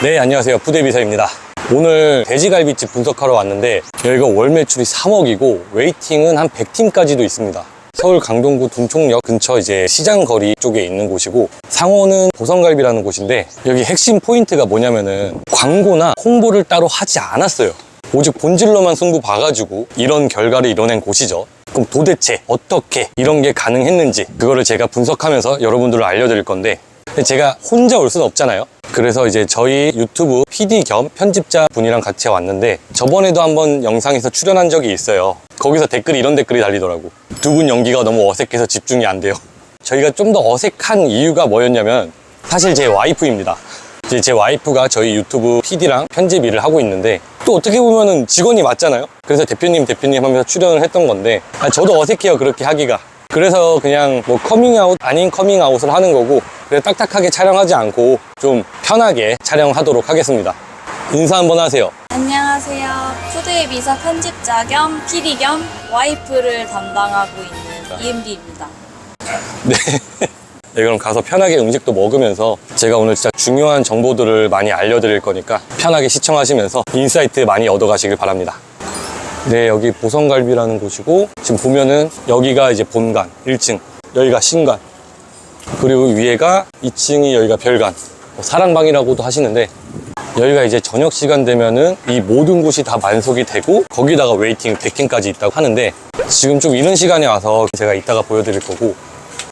네, 안녕하세요. 푸대비서입니다. 오늘 돼지갈비집 분석하러 왔는데 여기가 월 매출이 3억이고 웨이팅은 한 100팀까지도 있습니다. 서울 강동구 둔총역 근처 이제 시장 거리 쪽에 있는 곳이고 상호는 보성갈비라는 곳인데 여기 핵심 포인트가 뭐냐면은 광고나 홍보를 따로 하지 않았어요. 오직 본질로만 승부 봐가지고 이런 결과를 이뤄낸 곳이죠. 그럼 도대체 어떻게 이런 게 가능했는지 그거를 제가 분석하면서 여러분들을 알려드릴 건데 제가 혼자 올 수는 없잖아요. 그래서 이제 저희 유튜브 PD 겸 편집자 분이랑 같이 왔는데 저번에도 한번 영상에서 출연한 적이 있어요. 거기서 댓글이 이런 댓글이 달리더라고. 두 분 연기가 너무 어색해서 집중이 안 돼요. 저희가 좀 더 어색한 이유가 뭐였냐면 사실 제 와이프입니다. 이제 제 와이프가 저희 유튜브 PD랑 편집 일을 하고 있는데 또 어떻게 보면은 직원이 맞잖아요. 그래서 대표님 대표님 하면서 출연을 했던 건데 아, 저도 어색해요 그렇게 하기가. 그래서 그냥 뭐 커밍아웃 아닌 커밍아웃을 하는 거고 그래 딱딱하게 촬영하지 않고 좀 편하게 촬영하도록 하겠습니다. 인사 한번 하세요. 안녕하세요. 푸드의 비서 편집자 겸 PD 겸 와이프를 담당하고 있는 EMD입니다. 네. 네, 그럼 가서 편하게 음식도 먹으면서 제가 오늘 진짜 중요한 정보들을 많이 알려드릴 거니까 편하게 시청하시면서 인사이트 많이 얻어가시길 바랍니다. 네, 여기 보성갈비라는 곳이고 지금 보면은 여기가 이제 본관 1층, 여기가 신관, 그리고 위에가 2층이 여기가 별관, 뭐 사랑방이라고도 하시는데 여기가 이제 저녁 시간 되면은 이 모든 곳이 다 만석이 되고 거기다가 웨이팅 100팀까지 있다고 하는데 지금 좀 이런 시간에 와서 제가 이따가 보여드릴 거고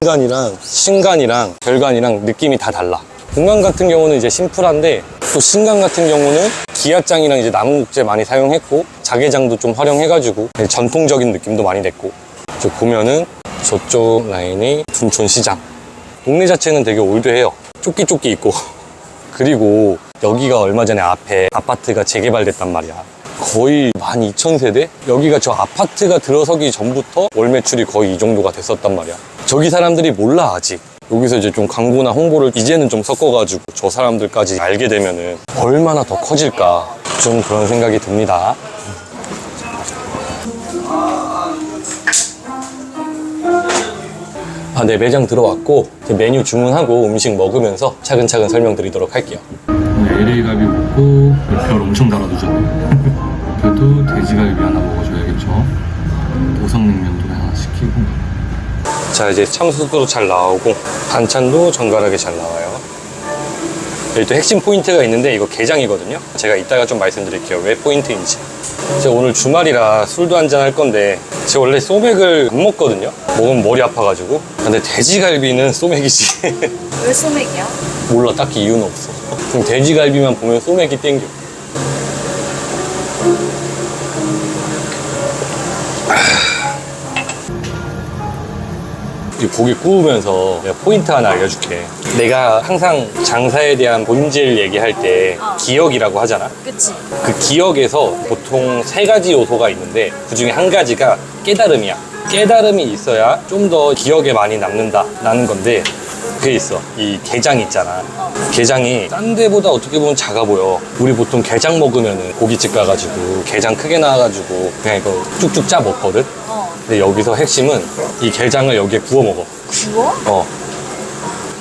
신관이랑 신관이랑 별관이랑 느낌이 다 달라. 본관 같은 경우는 이제 심플한데 또 신관 같은 경우는 기아장이랑 이제 나무 목재 많이 사용했고 자개장도 좀 활용해가지고 전통적인 느낌도 많이 냈고 저 보면은 저쪽 라인이 둔촌시장 동네 자체는 되게 올드해요. 쫓기쫓기 있고 그리고 여기가 얼마 전에 앞에 아파트가 재개발됐단 말이야. 거의 12,000세대? 여기가 저 아파트가 들어서기 전부터 월 매출이 거의 이 정도가 됐었단 말이야. 저기 사람들이 몰라, 아직. 여기서 이제 좀 광고나 홍보를 이제는 좀 섞어가지고 저 사람들까지 알게 되면은 얼마나 더 커질까. 좀 그런 생각이 듭니다. 아, 네, 매장 들어왔고 이제 메뉴 주문하고 음식 먹으면서 차근차근 설명드리도록 할게요. LA 갈비 먹고 별 엄청 달아두셨네. 그래도 돼지갈비 하나 먹어 자, 이제 참수도 잘 나오고 반찬도 정갈하게 잘 나와요. 여기 또 핵심 포인트가 있는데 이거 게장이거든요. 제가 이따가 좀 말씀드릴게요. 왜 포인트인지. 제가 오늘 주말이라 술도 한잔 할 건데 제가 원래 소맥을 못 먹거든요. 먹으면 머리 아파가지고. 근데 돼지갈비는 소맥이지. 왜 소맥이야? 몰라 딱히 이유는 없어 그럼 돼지갈비만 보면 소맥이 땡겨 이 고기 구우면서 내가 포인트 하나 알려줄게 내가 항상 장사에 대한 본질 얘기할 때 어. 기억이라고 하잖아 그치? 그 기억에서 보통 세 가지 요소가 있는데 그 중에 한 가지가 깨달음이야. 깨달음이 있어야 좀 더 기억에 많이 남는다라는 건데 그게 있어. 이 게장 있잖아. 게장이 딴 데보다 어떻게 보면 작아 보여. 우리 보통 게장 먹으면 고깃집 가가지고 게장 크게 나와가지고 그냥 이거 쭉쭉 짜 먹거든. 어. 근데 여기서 핵심은 이 게장을 여기에 구워 먹어. 구워? 어.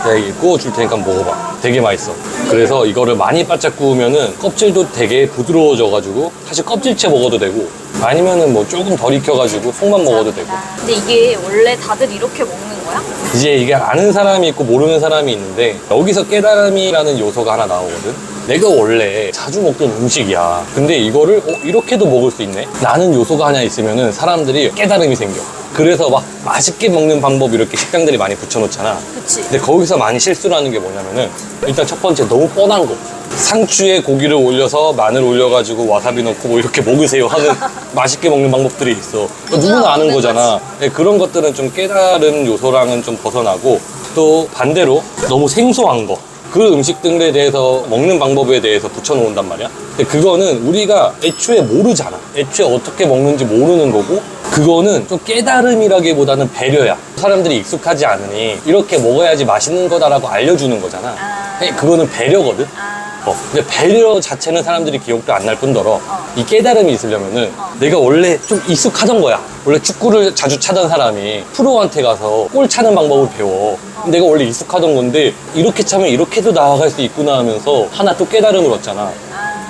내가 이거 구워줄 테니까 먹어봐. 되게 맛있어. 그래서 이거를 많이 바짝 구우면은 껍질도 되게 부드러워져가지고 사실 껍질째 먹어도 되고 아니면은 뭐 조금 덜 익혀가지고 속만 먹어도 되고 근데 이게 원래 다들 이렇게 먹는 거야? 이제 이게 아는 사람이 있고 모르는 사람이 있는데 여기서 깨달음이라는 요소가 하나 나오거든. 내가 원래 자주 먹던 음식이야. 근데 이거를 어, 이렇게도 먹을 수 있네? 라는 요소가 하나 있으면은 사람들이 깨달음이 생겨. 그래서 막 맛있게 먹는 방법 이렇게 식당들이 많이 붙여놓잖아. 그치? 근데 거기서 많이 실수를 하는 게 뭐냐면은 일단 첫 번째 너무 뻔한 거 상추에 고기를 올려서 마늘 올려가지고 와사비 넣고 뭐 이렇게 먹으세요 하는 맛있게 먹는 방법들이 있어 누구나 아는 거잖아 네, 그런 것들은 좀 깨달음 요소랑은 좀 벗어나고 또 반대로 너무 생소한 거 그 음식들에 대해서 먹는 방법에 대해서 붙여놓는단 말이야. 근데 그거는 우리가 애초에 모르잖아. 애초에 어떻게 먹는지 모르는 거고 그거는 좀 깨달음이라기보다는 배려야. 사람들이 익숙하지 않으니 이렇게 먹어야지 맛있는 거다라고 알려주는 거잖아. 아. 네, 그거는 배려거든. 아. 싶어. 근데 배려 자체는 사람들이 기억도 안 날 뿐더러 이 깨달음이 있으려면은 내가 원래 좀 익숙하던 거야. 원래 축구를 자주 차던 사람이 프로한테 가서 골 차는 방법을 배워. 내가 원래 익숙하던 건데 이렇게 차면 이렇게도 나아갈 수 있구나 하면서 하나 또 깨달음을 얻잖아.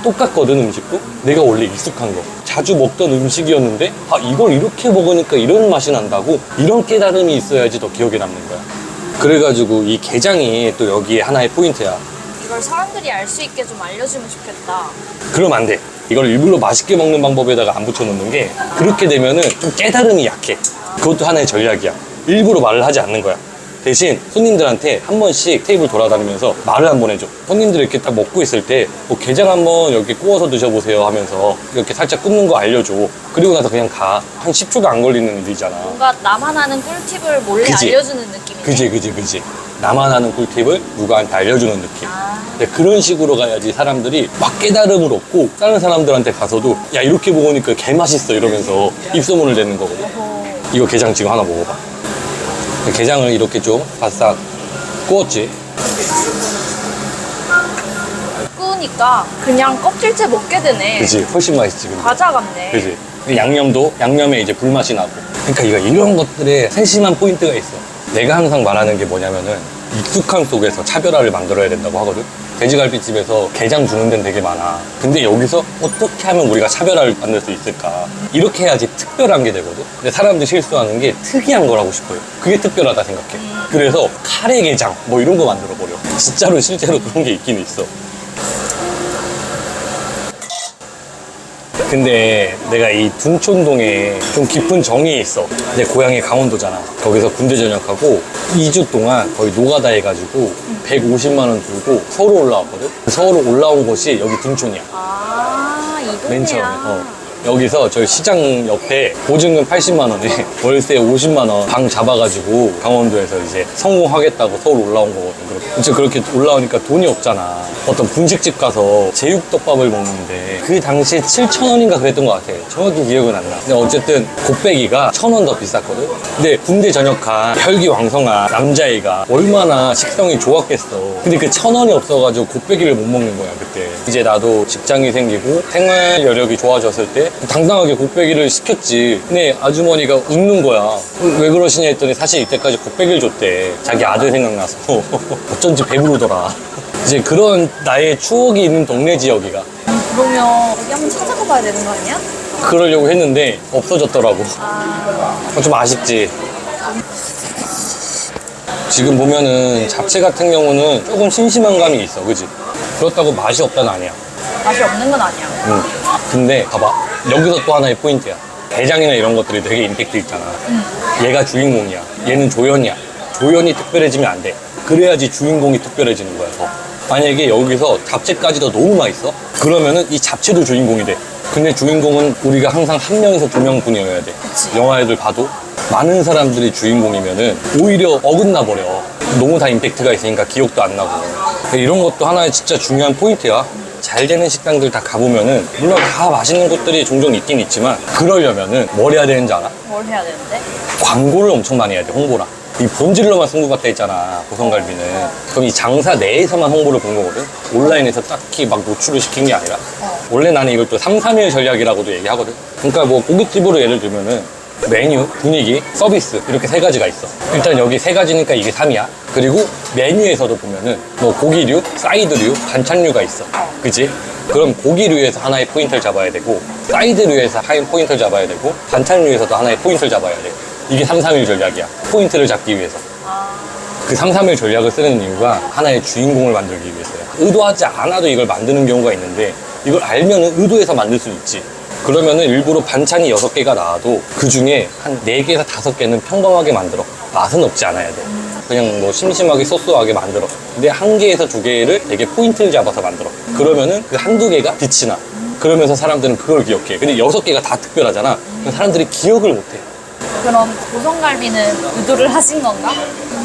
똑같거든 음식도 내가 원래 익숙한 거 자주 먹던 음식이었는데 아 이걸 이렇게 먹으니까 이런 맛이 난다고 이런 깨달음이 있어야지 더 기억에 남는 거야 그래가지고 이 게장이 또 여기에 하나의 포인트야 이걸 사람들이 알 수 있게 좀 알려주면 좋겠다. 그러면 안돼. 이걸 일부러 맛있게 먹는 방법에다가 안 붙여놓는 게 그렇게 되면은 좀 깨달음이 약해. 그것도 하나의 전략이야. 일부러 말을 하지 않는 거야. 대신 손님들한테 한 번씩 테이블 돌아다니면서 말을 한 번 해줘. 손님들이 이렇게 딱 먹고 있을 때 뭐 게장 한번 이렇게 구워서 드셔보세요 하면서 이렇게 살짝 굽는 거 알려줘. 그리고 나서 그냥 가 한 10초가 안 걸리는 일이잖아. 뭔가 나만 아는 꿀팁을 몰래 그지? 알려주는 느낌이네. 그지 그지 그지 나만 아는 꿀팁을 누구한테 알려주는 느낌. 아, 근데 그런 식으로 가야지 사람들이 막 깨달음을 얻고 다른 사람들한테 가서도 야 이렇게 먹으니까 개 맛있어 이러면서 입소문을 내는 거거든. 어, 이거 게장 지금 하나 먹어봐. 게장을 이렇게 좀 바싹 구웠지? 구우니까 그냥 껍질째 먹게 되네. 그지? 훨씬 맛있지 근데. 과자 같네. 그지? 그 양념도 양념에 이제 불맛이 나고. 그러니까 이거 이런 것들에 세심한 포인트가 있어 내가 항상 말하는 게 뭐냐면은 익숙함 속에서 차별화를 만들어야 된다고 하거든. 돼지갈비집에서 게장 주는 데는 되게 많아. 근데 여기서 어떻게 하면 우리가 차별화를 만들 수 있을까? 이렇게 해야지 특별한 게 되거든. 근데 사람들이 실수하는 게 특이한 걸 하고 싶어요. 그게 특별하다 생각해. 그래서 카레 게장 뭐 이런 거 만들어 버려. 진짜로 실제로 그런 게 있긴 있어 근데 내가 이 둔촌동에 좀 깊은 정이 있어. 내 고향이 강원도잖아. 거기서 군대 전역하고 2주 동안 거의 노가다 해가지고 150만 원 들고 서울 올라왔거든. 서울 올라온 곳이 여기 둔촌이야. 아, 이. 맨 처음에. 어. 여기서 저희 시장 옆에 보증금 80만 원에 월세 50만 원 방 잡아가지고 강원도에서 이제 성공하겠다고 서울 올라온 거거든. 그렇게. 이제 그렇게 올라오니까 돈이 없잖아. 어떤 분식집 가서 제육덮밥을 먹는데 그 당시에 7천 원인가 그랬던 것 같아. 정확히 기억은 안 나. 근데 어쨌든 곱빼기가 천 원 더 비쌌거든. 근데 군대 전역한 혈기왕성한 남자애가 얼마나 식성이 좋았겠어. 근데 그 천 원이 없어가지고 곱빼기를 못 먹는 거야 그때. 이제 나도 직장이 생기고 생활 여력이 좋아졌을 때 당당하게 곱빼기를 시켰지. 근데 아주머니가 웃는 거야. 왜 그러시냐 했더니 사실 이때까지 곱빼기를 줬대. 자기 아들 생각나서. 어쩐지 배부르더라. 이제 그런 나의 추억이 있는 동네지 여기가. 그러면 여기 한번 찾아가 봐야 되는 거 아니야? 그러려고 했는데 없어졌더라고. 아, 어, 좀 아쉽지. 지금 보면은 잡채 같은 경우는 조금 심심한 감이 있어, 그지? 그렇다고 맛이 없다는 아니야. 맛이 없는 건 아니야. 응. 근데 봐봐, 여기서 또 하나의 포인트야. 게장이나 이런 것들이 되게 임팩트 있잖아. 얘가 주인공이야. 얘는 조연이야. 조연이 특별해지면 안 돼. 그래야지 주인공이 특별해지는 거야. 더. 만약에 여기서 잡채까지도 너무 맛있어? 그러면은 이 잡채도 주인공이 돼. 근데 주인공은 우리가 항상 한 명에서 두 명뿐이어야 돼. 영화애들 봐도 많은 사람들이 주인공이면은 오히려 어긋나 버려. 너무 다 임팩트가 있으니까 기억도 안 나고. 이런 것도 하나의 진짜 중요한 포인트야. 잘 되는 식당들 다 가보면은 물론 다 맛있는 곳들이 종종 있긴 있지만 그러려면은 뭘 해야 되는지 알아? 뭘 해야 되는데? 광고를 엄청 많이 해야 돼 홍보랑. 이 본질로만 승부가 돼 있잖아 보성갈비는. 그럼 이 장사 내에서만 홍보를 본 거거든? 온라인에서 딱히 막 노출을 시킨 게 아니라? 원래 나는 이걸 또 3, 3일 전략이라고도 얘기하거든? 그러니까 뭐 고깃집으로 예를 들면은 메뉴, 분위기, 서비스 이렇게 세 가지가 있어. 일단 여기 세 가지니까 이게 3이야. 그리고 메뉴에서도 보면은 뭐 고기류, 사이드류, 반찬류가 있어 그치? 그럼 고기류에서 하나의 포인트를 잡아야 되고 사이드류에서 하나의 포인트를 잡아야 되고 반찬류에서도 하나의 포인트를 잡아야 돼. 이게 3, 3일 전략이야. 포인트를 잡기 위해서. 그 3, 3일 전략을 쓰는 이유가 하나의 주인공을 만들기 위해서야. 의도하지 않아도 이걸 만드는 경우가 있는데 이걸 알면 은 의도해서 만들 수 있지. 그러면은 일부러 반찬이 6개가 나와도 그 중에 한 4개에서 5개는 평범하게 만들어. 맛은 없지 않아야 돼 그냥 뭐 심심하게 소소하게 만들어. 근데 한 개에서 두 개를 되게 포인트를 잡아서 만들어. 그러면은 그 한두 개가 빛이 나. 그러면서 사람들은 그걸 기억해. 근데 여섯 개가 다 특별하잖아. 그럼 사람들이 기억을 못해. 그럼 고성갈비는 의도를 하신 건가?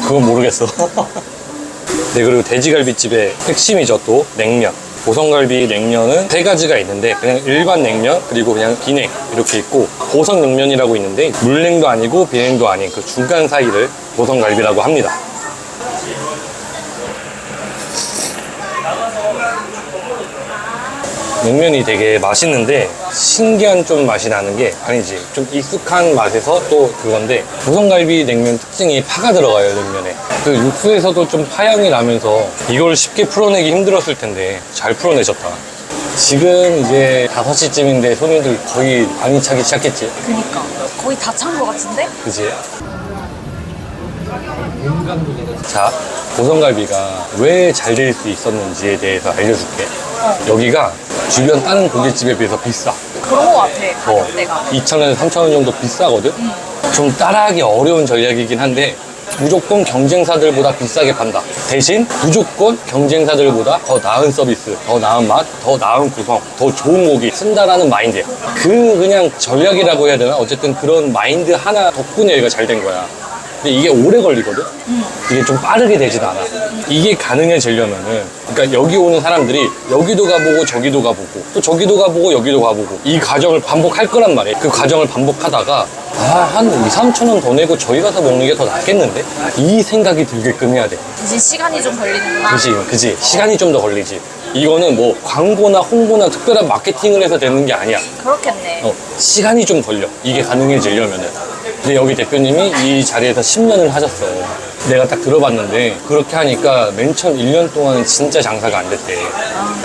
그건 모르겠어. 네, 그리고 돼지갈비집의 핵심이죠, 또. 냉면. 보성갈비 냉면은 세 가지가 있는데 그냥 일반 냉면 그리고 그냥 비냉 이렇게 있고 보성 냉면이라고 있는데 물냉도 아니고 비냉도 아닌 그 중간 사이를 보성갈비라고 합니다. 냉면이 되게 맛있는데 신기한 좀 맛이 나는 게 아니지. 좀 익숙한 맛에서 또 그건데 보성갈비 냉면 특징이 파가 들어가요 냉면에. 그 육수에서도 좀 파향이 나면서 이걸 쉽게 풀어내기 힘들었을 텐데 잘 풀어내셨다. 지금 이제 5시쯤인데 손님들 거의 많이 차기 시작했지? 그니까. 거의 다찬거 같은데? 그지? 자, 보성갈비가 왜 잘 될 수 있었는지에 대해서 알려줄게. 여기가 주변 다른 고깃집에 비해서 비싸. 그런 거 같아 어, 가격대가 2,000원에서 3,000원 정도 비싸거든? 좀 따라하기 어려운 전략이긴 한데, 무조건 경쟁사들보다 비싸게 판다. 대신 무조건 경쟁사들보다 더 나은 서비스, 더 나은 맛, 더 나은 구성, 더 좋은 고기 쓴다라는 마인드야. 그 그냥 전략이라고 해야 되나? 어쨌든 그런 마인드 하나 덕분에 여기가 잘 된 거야. 근데 이게 오래 걸리거든? 이게 좀 빠르게 되진 않아. 이게 가능해지려면은, 그러니까 여기 오는 사람들이 여기도 가보고 저기도 가보고 또 저기도 가보고 여기도 가보고 이 과정을 반복할 거란 말이야. 그 과정을 반복하다가 아, 한 2, 3천 원 더 내고 저기 가서 먹는 게 더 낫겠는데? 이 생각이 들게끔 해야 돼. 대신 시간이 좀 걸리는구나 그지, 그지. 시간이 좀 더 걸리지. 이거는 뭐 광고나 홍보나 특별한 마케팅을 해서 되는 게 아니야. 그렇겠네 어, 시간이 좀 걸려. 이게 가능해지려면은. 근데 여기 대표님이 이 자리에서 10년을 하셨어. 내가 딱 들어봤는데 그렇게 하니까 맨 처음 1년 동안은 진짜 장사가 안 됐대.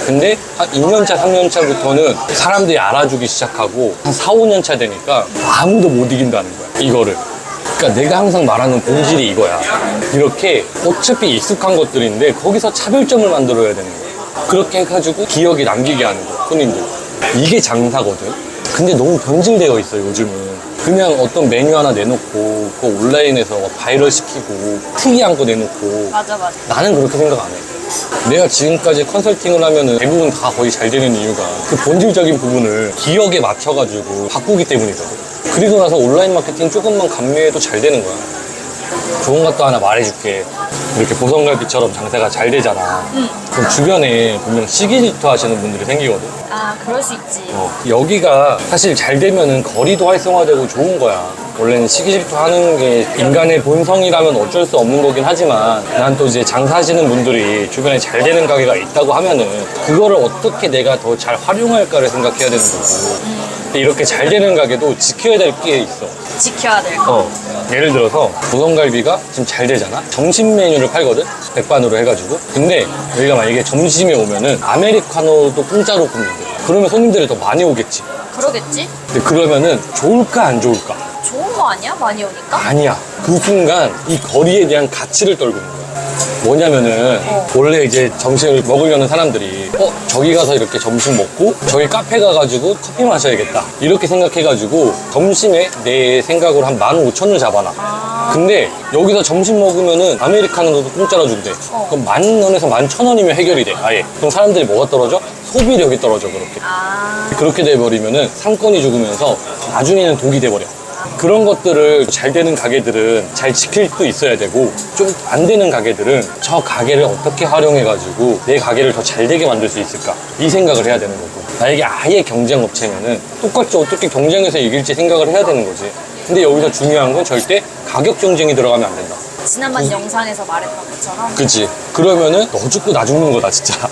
근데 한 2년차, 3년차부터는 사람들이 알아주기 시작하고 한 4, 5년차 되니까 아무도 못 이긴다는 거야. 이거를. 그러니까 내가 항상 말하는 본질이 이거야. 이렇게 어차피 익숙한 것들인데 거기서 차별점을 만들어야 되는 거야. 그렇게 해가지고 기억에 남기게 하는 거야, 손님들. 이게 장사거든. 근데 너무 변질되어 있어, 요즘은. 그냥 어떤 메뉴 하나 내놓고, 그 온라인에서 바이럴 시키고, 특이한 거 내놓고. 맞아 맞아 나는 그렇게 생각 안 해. 내가 지금까지 컨설팅을 하면은 대부분 다 거의 잘 되는 이유가 그 본질적인 부분을 기억에 맞춰가지고 바꾸기 때문이거든. 그리고 나서 온라인 마케팅 조금만 감미해도 잘 되는 거야. 좋은 것도 하나 말해줄게. 이렇게 보성갈비처럼 장사가 잘 되잖아. 그럼 주변에 분명 시기질투 하시는 분들이 생기거든. 아 그럴 수 있지 어, 여기가 사실 잘 되면은 거리도 활성화되고 좋은 거야. 원래는 시기질투 하는 게 인간의 본성이라면 어쩔 수 없는 거긴 하지만 난 또 이제 장사하시는 분들이 주변에 잘 되는 가게가 있다고 하면은 그거를 어떻게 내가 더 잘 활용할까를 생각해야 되는 거고. 근데 이렇게 잘 되는 가게도 지켜야 될 게 있어. 지켜야 될 거 어, 예를 들어서 보성갈비가 지금 잘 되잖아? 점심 메뉴를 팔거든? 백반으로 해가지고. 근데 여기가 만약에 점심에 오면은 아메리카노도 공짜로 굽는데 그러면 손님들이 더 많이 오겠지. 그러겠지? 근데 그러면은 좋을까 안 좋을까? 좋은 거 아니야? 많이 오니까? 아니야. 그 순간 이 거리에 대한 가치를 떨구는 거야. 뭐냐면은 어. 원래 이제 점심을 먹으려는 사람들이 어 저기 가서 이렇게 점심 먹고 저기 카페 가가지고 커피 마셔야겠다 이렇게 생각해가지고 점심에 내 생각으로 한 15,000원 잡아놔 근데 여기서 점심 먹으면은 아메리카노도 공짜로 준대 어. 그럼 만 원에서 만 천 원이면 해결이 돼 아예 그럼 사람들이 뭐가 떨어져? 소비력이 떨어져 그렇게 아 그렇게 돼버리면은 상권이 죽으면서 나중에는 독이 돼버려. 그런 것들을 잘 되는 가게들은 잘 지킬 수 있어야 되고 좀 안 되는 가게들은 저 가게를 어떻게 활용해가지고 내 가게를 더 잘 되게 만들 수 있을까? 이 생각을 해야 되는 거고. 만약에 아예 경쟁 업체면은 똑같이 어떻게 경쟁해서 이길지 생각을 해야 되는 거지. 근데 여기서 중요한 건 절대 가격 경쟁이 들어가면 안 된다. 지난번 영상에서 말했던 것처럼. 그치. 그러면은 너 죽고 나 죽는 거다 진짜.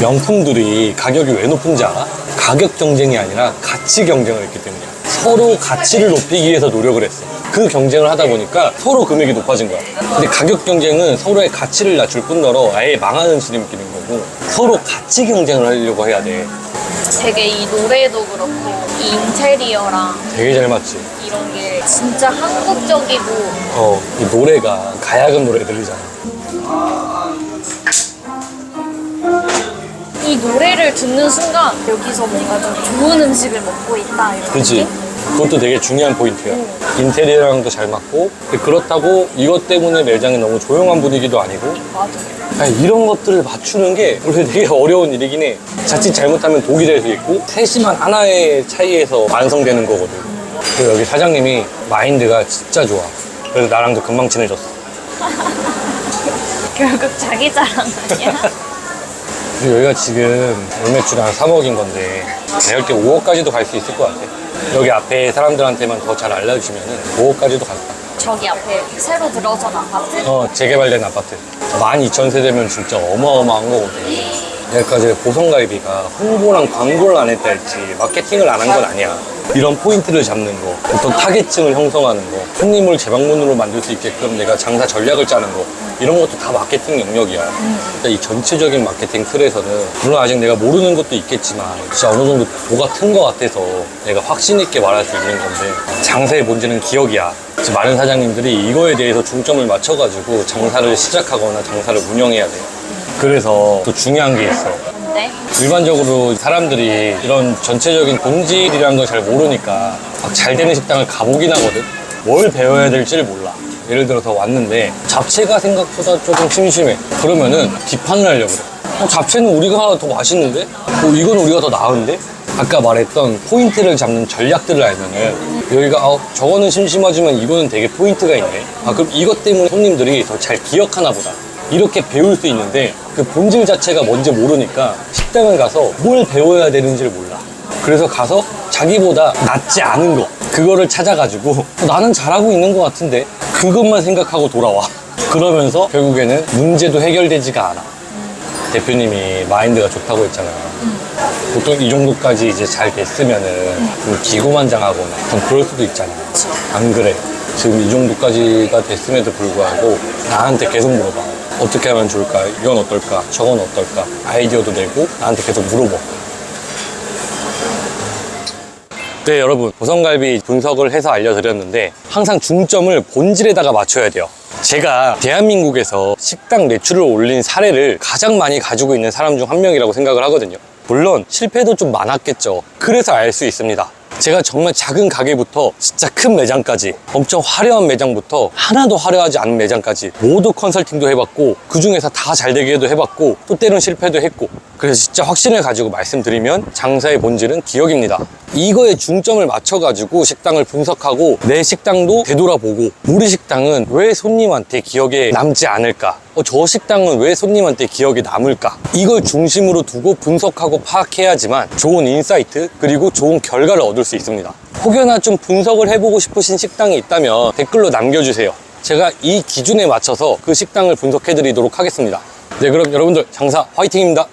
명품들이 가격이 왜 높은지 알아? 가격 경쟁이 아니라 가치 경쟁을 했기 때문이야 서로 가치를 높이기 위해서 노력을 했어. 그 경쟁을 하다 보니까 서로 금액이 높아진 거야. 근데 가격 경쟁은 서로의 가치를 낮출 뿐더러 아예 망하는 지름길인 거고 서로 가치 경쟁을 하려고 해야 돼. 되게 이 노래도 그렇고 이 인테리어랑 되게 잘 맞지. 이런 게 진짜 한국적이고. 어, 이 노래가 가야금 노래 들리잖아. 이 노래를 듣는 순간 여기서 뭔가 좀 좋은 음식을 먹고 있다 이런 그치? 느낌? 그것도 되게 중요한 포인트야. 인테리어랑도 잘 맞고, 근데 그렇다고 이것 때문에 매장이 너무 조용한 분위기도 아니고, 맞아 아니, 이런 것들을 맞추는 게 원래 되게 어려운 일이긴 해. 자칫 잘못하면 독이 될 수 있고, 세심한 하나의 차이에서 완성되는 거거든. 그리고 여기 사장님이 마인드가 진짜 좋아. 그래서 나랑도 금방 친해졌어. 결국 자기 자랑 아니야? 그리고 여기가 지금 월매출이 한 3억인 건데, 내가 볼 때 5억까지도 갈 수 있을 것 같아. 여기 앞에 사람들한테만 더 잘 알려주시면 5억까지도 갈것 같아. 저기 앞에 새로 들어선 아파트? 어, 재개발된 아파트. 12,000세대면 진짜 어마어마한 거거든. 여기까지 보성갈비가 홍보랑 광고를 안 했다 했지 마케팅을 안 한 건 아니야. 이런 포인트를 잡는 거 어떤 타겟층을 형성하는 거 손님을 재방문으로 만들 수 있게끔 내가 장사 전략을 짜는 거 이런 것도 다 마케팅 영역이야. 그러니까 이 전체적인 마케팅 틀에서는 물론 아직 내가 모르는 것도 있겠지만 진짜 어느 정도 도가 튼 것 같아서 내가 확신 있게 말할 수 있는 건데 장사의 본질은 기억이야. 많은 사장님들이 이거에 대해서 중점을 맞춰가지고 장사를 시작하거나 장사를 운영해야 돼 그래서 또 중요한 게 있어 근데 일반적으로 사람들이 이런 전체적인 본질이라는 걸 잘 모르니까 막 잘 되는 식당을 가보긴 하거든. 뭘 배워야 될지를 몰라. 예를 들어서 왔는데 잡채가 생각보다 조금 심심해. 그러면은 비판을 하려고 그래. 어, 잡채는 우리가 더 맛있는데? 어, 이건 우리가 더 나은데? 아까 말했던 포인트를 잡는 전략들을 알면은 여기가 어, 저거는 심심하지만 이거는 되게 포인트가 있네. 아 그럼 이것 때문에 손님들이 더 잘 기억하나 보다. 이렇게 배울 수 있는데 그 본질 자체가 뭔지 모르니까 식당을 가서 뭘 배워야 되는지를 몰라. 그래서 가서 자기보다 낫지 않은 거 그거를 찾아가지고 어, 나는 잘하고 있는 것 같은데 그것만 생각하고 돌아와. 그러면서 결국에는 문제도 해결되지가 않아. 대표님이 마인드가 좋다고 했잖아요. 보통 이 정도까지 이제 잘 됐으면은 좀 기고만장하거나 좀 그럴 수도 있잖아. 안 그래. 지금 이 정도까지가 됐음에도 불구하고 나한테 계속 물어봐. 어떻게 하면 좋을까? 이건 어떨까? 저건 어떨까? 아이디어도 내고 나한테 계속 물어봐. 네, 여러분. 보성갈비 분석을 해서 알려드렸는데 항상 중점을 본질에다가 맞춰야 돼요. 제가 대한민국에서 식당 매출을 올린 사례를 가장 많이 가지고 있는 사람 중 한 명이라고 생각을 하거든요. 물론 실패도 좀 많았겠죠. 그래서 알 수 있습니다. 제가 정말 작은 가게부터 진짜 큰 매장까지 엄청 화려한 매장부터 하나도 화려하지 않은 매장까지 모두 컨설팅도 해봤고 그 중에서 다 잘 되게도 해봤고 또 때론 실패도 했고 그래서 진짜 확신을 가지고 말씀드리면 장사의 본질은 기억입니다. 이거에 중점을 맞춰가지고 식당을 분석하고 내 식당도 되돌아보고 우리 식당은 왜 손님한테 기억에 남지 않을까? 어, 저 식당은 왜 손님한테 기억에 남을까? 이걸 중심으로 두고 분석하고 파악해야지만 좋은 인사이트 그리고 좋은 결과를 얻을 수 있습니다. 혹여나 좀 분석을 해보고 싶으신 식당이 있다면 댓글로 남겨주세요. 제가 이 기준에 맞춰서 그 식당을 분석해 드리도록 하겠습니다. 네, 그럼 여러분들 장사 화이팅입니다.